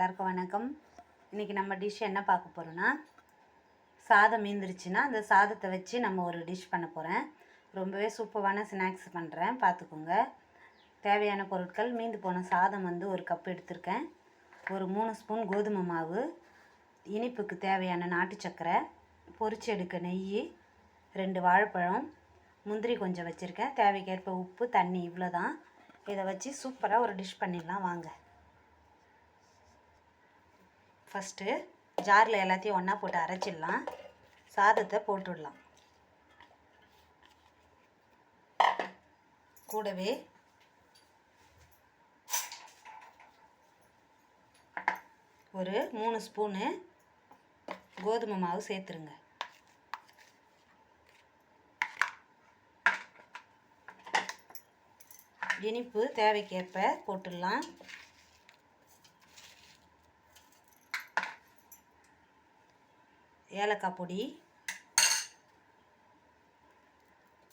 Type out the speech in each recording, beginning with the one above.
எல்லாருக்கும் வணக்கம். இன்றைக்கி நம்ம டிஷ் என்ன பார்க்க போகிறோன்னா சாதம் மீந்துருச்சுன்னா அந்த சாதத்தை வச்சு நம்ம ஒரு டிஷ் பண்ண போகிறேன் ரொம்பவே சூப்பரான ஸ்நாக்ஸ் பண்ணுறேன் பார்த்துக்கோங்க. தேவையான பொருட்கள் மீந்து போன சாதம் வந்து ஒரு கப் எடுத்திருக்கேன். ஒரு மூணு ஸ்பூன் கோதுமை மாவு இனிப்புக்கு தேவையான நாட்டு சக்கரை பொரிச்சு எடுக்க நெய் ரெண்டு வாழைப்பழம் முந்திரி கொஞ்சம் வச்சுருக்கேன். தேவைக்கேற்ப உப்பு தண்ணி இவ்வளோ தான் இதை வச்சு சூப்பராக ஒரு டிஷ் பண்ணிடலாம் வாங்க. ஃபஸ்ட்டு ஜாரில் எல்லாத்தையும் ஒன்றா போட்டு அரைச்சிடலாம். சாதத்தை போட்டுடலாம். கூடவே ஒரு மூணு ஸ்பூனு கோதுமை மாவு சேர்த்துருங்க. இனிப்பு தேவைக்கேற்ப போட்டுடலாம். ஏலக்காய் பொடி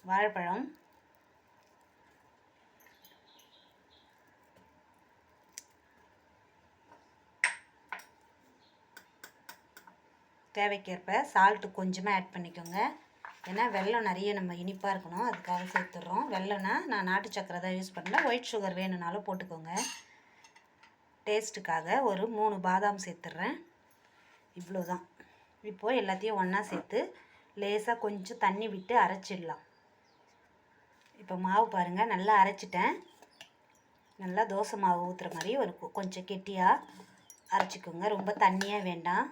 வாழைப்பழம் தேவைக்கேற்ப சால்ட்டு கொஞ்சமாக ஆட் பண்ணிக்கோங்க. ஏன்னா வெல்லம் நிறைய நம்ம இனிப்பாக இருக்கணும் அதுக்காக சேர்த்துட்றோம். வெள்ளம்னா நான் நாட்டு சக்கரை தான் யூஸ் பண்ணல ஒயிட் சுகர் வேணும்னாலும் போட்டுக்கோங்க. டேஸ்ட்டுக்காக ஒரு மூணு பாதாம் சேர்த்துட்றேன். இவ்வளோ தான் இப்போது எல்லாத்தையும் ஒன்றா சேர்த்து லேசாக கொஞ்சம் தண்ணி விட்டு அரைச்சிடலாம். இப்போ மாவு பாருங்கள் நல்லா அரைச்சிட்டேன். நல்லா தோசை மாவு ஊற்றுற மாதிரி ஒரு கொஞ்சம் கெட்டியாக அரைச்சிக்கோங்க. ரொம்ப தண்ணியாக வேண்டாம்.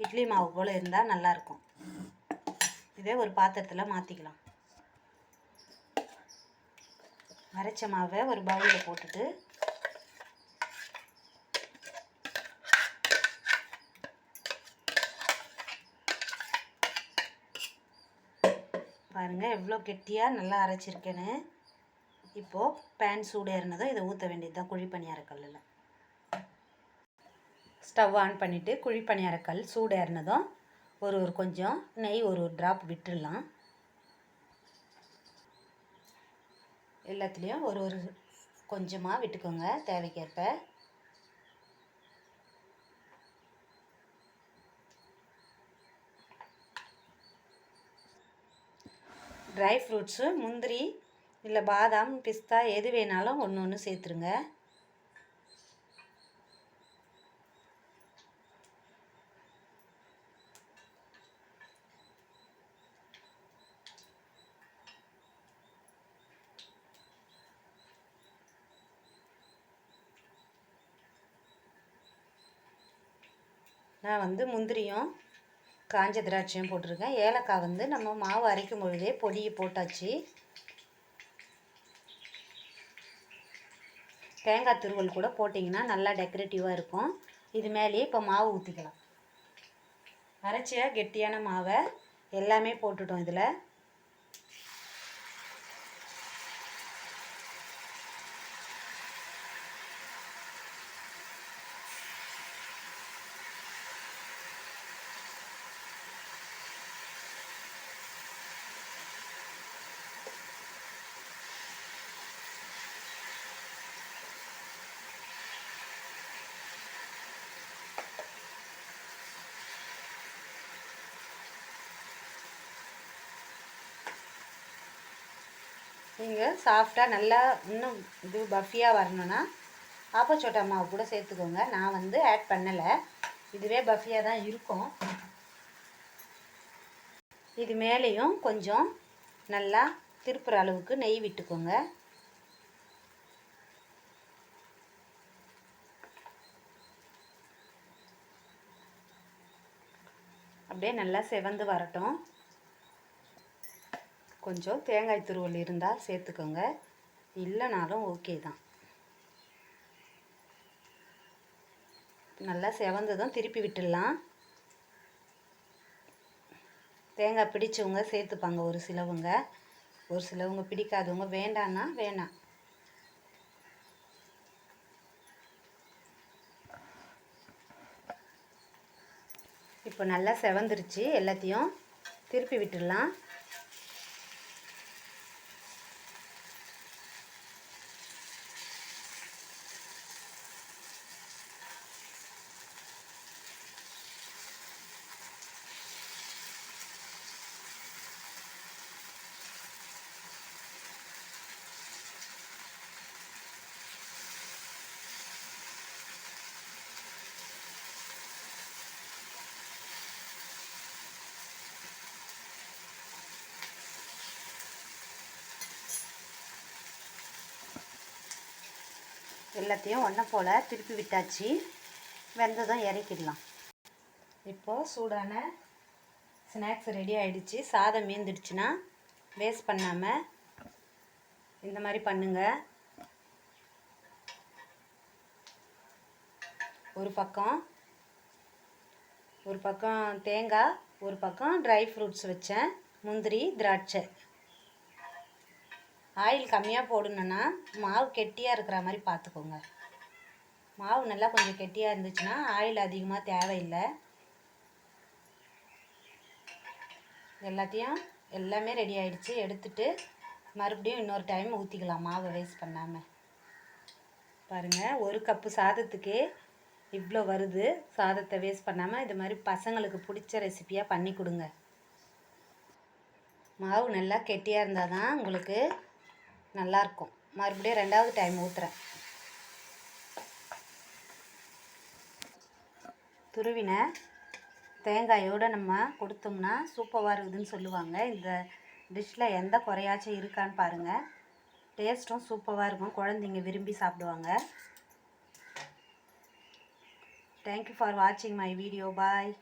இட்லி மாவு போல் இருந்தால் நல்லாயிருக்கும் இதே ஒரு பாத்திரத்தில் மாற்றிக்கலாம் அரைச்ச மாவை ஒரு பவுலில் போட்டுட்டு பாருங்கள் எவ்வளோ கெட்டியாக நல்லா அரைச்சிருக்கேன்னு இப்போது பேன் சூடேறினதும் இதை ஊற்ற வேண்டியது தான் குழிப்பணியாரக்கல்லில் ஸ்டவ் ஆன் பண்ணிவிட்டு குழிப்பணியாரக்கல் சூடேறினதும் ஒரு ஒரு கொஞ்சம் நெய் ஒரு ஒரு ட்ராப் விட்டுடலாம். எல்லாத்துலேயும் ஒரு ஒரு கொஞ்சமாக விட்டுக்கோங்க தேவைக்கேற்ப. ட்ரை ஃப்ரூட்ஸு முந்திரி இல்லை பாதாம் பிஸ்தா எது வேணாலும் ஒன்று ஒன்று சேர்த்துருங்க. நான் வந்து முந்திரியும் காஞ்ச திராட்சையும் போட்டிருக்கேன். ஏலக்காய் வந்து நம்ம மாவு அரைக்கும் பொழுதே பொடியை போட்டாச்சு. தேங்காய் துருவல் கூட போட்டிங்கன்னா நல்லா டெக்கரேட்டிவாக இருக்கும். இது மேலேயே இப்போ மாவு ஊற்றிக்கலாம் அரைச்ச கெட்டியான மாவை எல்லாமே போட்டுட்டோம் இதில். நீங்கள் சாஃப்டாக நல்லா இன்னும் இது பஃபியாக வரணும்னா ஆப்பச்சோட்டா மாவு கூட சேர்த்துக்கோங்க. நான் வந்து ஆட் பண்ணலை. இதுவே பஃபியாக தான் இருக்கும். இது மேலேயும் கொஞ்சம் நல்லா திருப்புற அளவுக்கு நெய் விட்டுக்கோங்க. அப்படியே நல்லா செவந்து வரட்டும். கொஞ்சம் தேங்காய் துருவல் இருந்தால் சேர்த்துக்கோங்க. இல்லைனாலும் ஓகே தான். நல்லா செவந்ததும் திருப்பி விட்டுடலாம். தேங்காய் பிடிச்சவங்க சேர்த்துப்பாங்க ஒரு சிலவங்க. ஒரு சிலவங்க பிடிக்காதவங்க வேண்டான்னா வேணாம். இப்போ நல்லா செவந்துருச்சு எல்லாத்தையும் திருப்பி விட்டுடலாம். எல்லாத்தையும் ஒன்றை போல் திருப்பி விட்டாச்சு. வெந்ததும் இறக்கிடலாம். இப்போது சூடான ஸ்நாக்ஸ் ரெடி ஆகிடுச்சு சாதம் மீந்துடுச்சுன்னா வேஸ்ட் பண்ணாமல் இந்த மாதிரி பண்ணுங்கள் ஒரு பக்கம் ஒரு பக்கம் தேங்காய் ஒரு பக்கம் ட்ரை ஃப்ரூட்ஸ் வச்சேன். முந்திரி திராட்சை. ஆயில் கம்மியாக போடணுன்னா மாவு கெட்டியாக இருக்கிற மாதிரி பார்த்துக்கோங்க மாவு நல்லா கொஞ்சம் கெட்டியாக இருந்துச்சுன்னா ஆயில் அதிகமாக தேவையில்லை. எல்லாத்தையும் எல்லாமே ரெடி ஆகிடுச்சு எடுத்துட்டு மறுபடியும் இன்னொரு டைம் ஊற்றிக்கலாம் மாவை வேஸ்ட் பண்ணாமல் பாருங்கள் ஒரு கப்பு சாதத்துக்கு இவ்வளோ வருது. சாதத்தை வேஸ்ட் பண்ணாமல் இது மாதிரி பசங்களுக்கு பிடிச்ச ரெசிப்பியாக பண்ணி கொடுங்க. மாவு நல்லா கெட்டியாக இருந்தால் தான் உங்களுக்கு நல்லாயிருக்கும் மறுபடியும் ரெண்டாவது டைம் ஊற்றுறேன் துருவின தேங்காயோடு நம்ம கொடுத்தோம்னா சூப்பராக இருக்குதுன்னு சொல்லுவாங்க. இந்த டிஷ்ஷில் எந்த குறையாச்சும் இருக்கான்னு பாருங்கள் டேஸ்ட்டும் சூப்பராக இருக்கும். குழந்தைங்க விரும்பி சாப்பிடுவாங்க. தேங்க்யூ ஃபார் வாட்சிங் மை வீடியோ பாய்